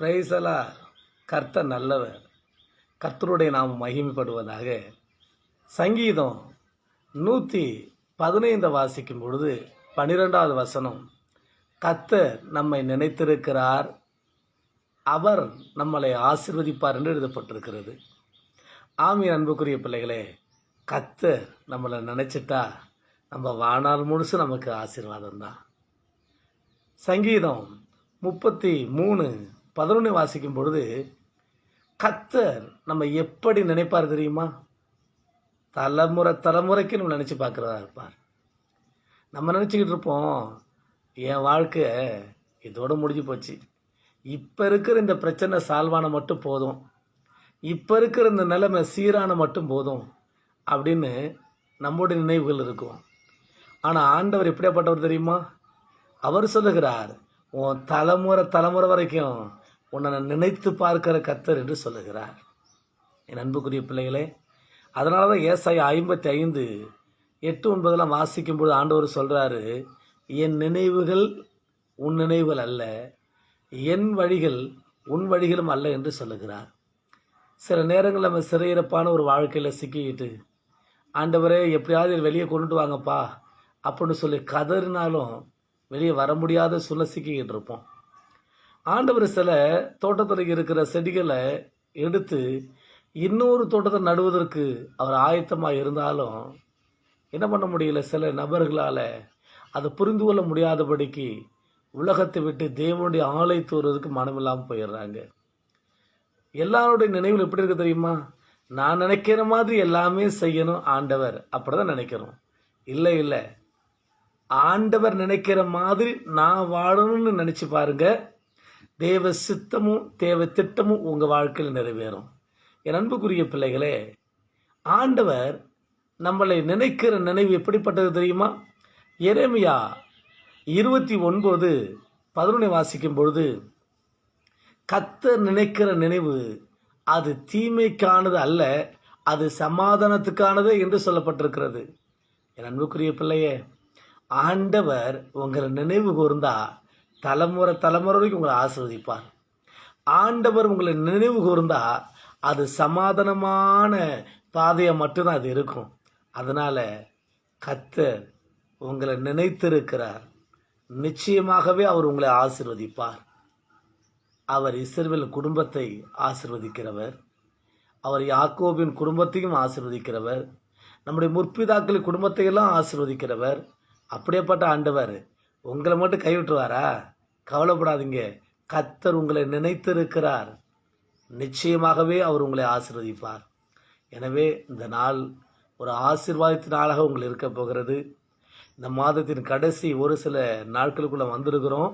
பிரைசலா கர்த்தர் நல்லவர். கர்த்தருடைய நாம் மகிமைப்படுவதாக சங்கீதம் நூற்றி பதினைந்து வாசிக்கும் பொழுது பன்னிரெண்டாவது வசனம் கர்த்தர் நம்மை நினைத்திருக்கிறார். அவர் நம்மளை ஆசிர்வதிப்பார் என்று எழுதப்பட்டிருக்கிறது. ஆமி அன்புக்குரிய பிள்ளைகளே கர்த்தர் நம்மளை நினச்சிட்டா நம்ம வாழ்நாள் முழுசு நமக்கு ஆசீர்வாதம் தான். சங்கீதம் முப்பத்தி மூணு பதினொன்று வாசிக்கும் பொழுது கத்தர் நம்ம எப்படி நினைப்பார் தெரியுமா? தலைமுறை தலைமுறைக்கு நம்ம நினச்சி பார்க்குறதா இருப்பார். நம்ம நினச்சிக்கிட்டு இருப்போம் என் வாழ்க்கை இதோடு முடிஞ்சு போச்சு. இப்போ இருக்கிற இந்த பிரச்சனை சால்வான மட்டும் போதும். இப்போ இருக்கிற இந்த நிலைமை சீரான மட்டும் போதும் அப்படின்னு நம்முடைய நினைவுகள் இருக்கும். ஆனால் ஆண்டவர் எப்படியாப்பட்டவர் தெரியுமா? அவர் சொல்லுகிறார் உன் தலைமுறை தலைமுறை வரைக்கும் உன்னை நான் நினைத்து பார்க்கிற கத்தர் என்று சொல்லுகிறார். என் அன்புக்குரிய பிள்ளைகளே அதனால தான் ஏசாய் ஐம்பத்தி ஐந்து எட்டு ஒன்பதெல்லாம் வாசிக்கும்போது ஆண்டவர் சொல்கிறாரு என் நினைவுகள் உன் நினைவுகள் அல்ல என் வழிகள் உன் வழிகளும் அல்ல என்று சொல்லுகிறார். சில நேரங்கள் நம்ம சிறையிறப்பான ஒரு வாழ்க்கையில் சிக்கிக்கிட்டு ஆண்டவரே எப்படியாவது வெளியே கொண்டுட்டு வாங்கப்பா அப்படின்னு சொல்லி கதறினாலும் வெளியே வர முடியாத சூழ்நிலை சிக்கிக்கிட்டு இருப்போம். ஆண்டவர் சில தோட்டத்தில் இருக்கிற செடிகளை எடுத்து இன்னொரு தோட்டத்தை நடுவதற்கு அவர் ஆயத்தமாக இருந்தாலும் என்ன பண்ண முடியல? சில நபர்களால் அதை புரிந்து கொள்ள முடியாதபடிக்கு உலகத்தை விட்டு தேவனுடைய ஆலயத்து வருவதற்கு மனமில்லாமல் போயிடுறாங்க. எல்லாருடைய நினைவில் எப்படி இருக்கு தெரியுமா? நான் நினைக்கிற மாதிரி எல்லாமே செய்யணும் ஆண்டவர். அப்படிதான் நினைக்கிறோம். இல்லை இல்லை. ஆண்டவர் நினைக்கிற மாதிரி நான் வாழணும்னு நினச்சி பாருங்கள் தேவ சித்தமும் தேவ திட்டமும் உங்கள் வாழ்க்கையில் நிறைவேறும். என் அன்புக்குரிய பிள்ளைகளே ஆண்டவர் நம்மளை நினைக்கிற நினைவு எப்படிப்பட்டது தெரியுமா? எரேமியா இருபத்தி ஒன்பது பதினொன்று வாசிக்கும் பொழுது கத்தர் நினைக்கிற நினைவு அது தீமைக்கானது அல்ல அது சமாதானத்துக்கானது என்று சொல்லப்பட்டிருக்கிறது. என் அன்புக்குரிய பிள்ளையே ஆண்டவர் உங்களை நினைவு கூர்ந்தா தலைமுறை தலைமுறை வரைக்கும் உங்களை ஆசிர்வதிப்பார். ஆண்டவர் உங்களை நினைவு கூர்ந்தா அது சமாதானமான பாதையை மட்டும்தான் அது இருக்கும். அதனால் கத்தர் உங்களை நினைத்திருக்கிறார். நிச்சயமாகவே அவர் உங்களை ஆசிர்வதிப்பார். அவர் இஸ்ரேல் குடும்பத்தை ஆசிர்வதிக்கிறவர். அவர் யாக்கோபின் குடும்பத்தையும் ஆசிர்வதிக்கிறவர். நம்முடைய முற்பிதாக்களின் குடும்பத்தையெல்லாம் ஆசிர்வதிக்கிறவர். அப்படியேப்பட்ட ஆண்டவர் உங்களை மட்டும் கைவிட்டுவாரா கவலைப்படாதீங்க. கத்தர் உங்களை நினைத்திருக்கிறார். நிச்சயமாகவே அவர் உங்களை ஆசிர்வதிப்பார். எனவே இந்த நாள் ஒரு ஆசிர்வாதத்தின் நாளாக உங்கள் இருக்க போகிறது. இந்த மாதத்தின் கடைசி ஒரு சில நாட்களுக்குள்ளே வந்திருக்கிறோம்.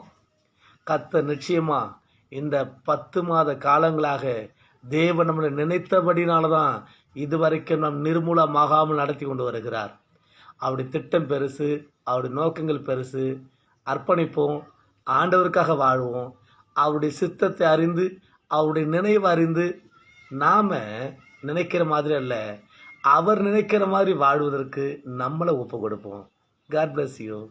கத்த நிச்சயமாக இந்த பத்து மாத காலங்களாக தேவன் நம்மளை நினைத்தபடினால தான் இதுவரைக்கும் நம் நிர்மூலமாகாமல் நடத்தி கொண்டு வருகிறார். அவருடைய திட்டம் பெருசு அவருடைய நோக்கங்கள் பெருசு. அர்ப்பணிப்போம். ஆண்டவருக்காக வாழ்வோம். அவருடைய சித்தத்தை அறிந்து அவருடைய நினைவு அறிந்து நாம் நினைக்கிற மாதிரி அல்ல அவர் நினைக்கிற மாதிரி வாழ்வதற்கு நம்மளை ஒப்பு கொடுப்போம் காட் பிளஸ் யூ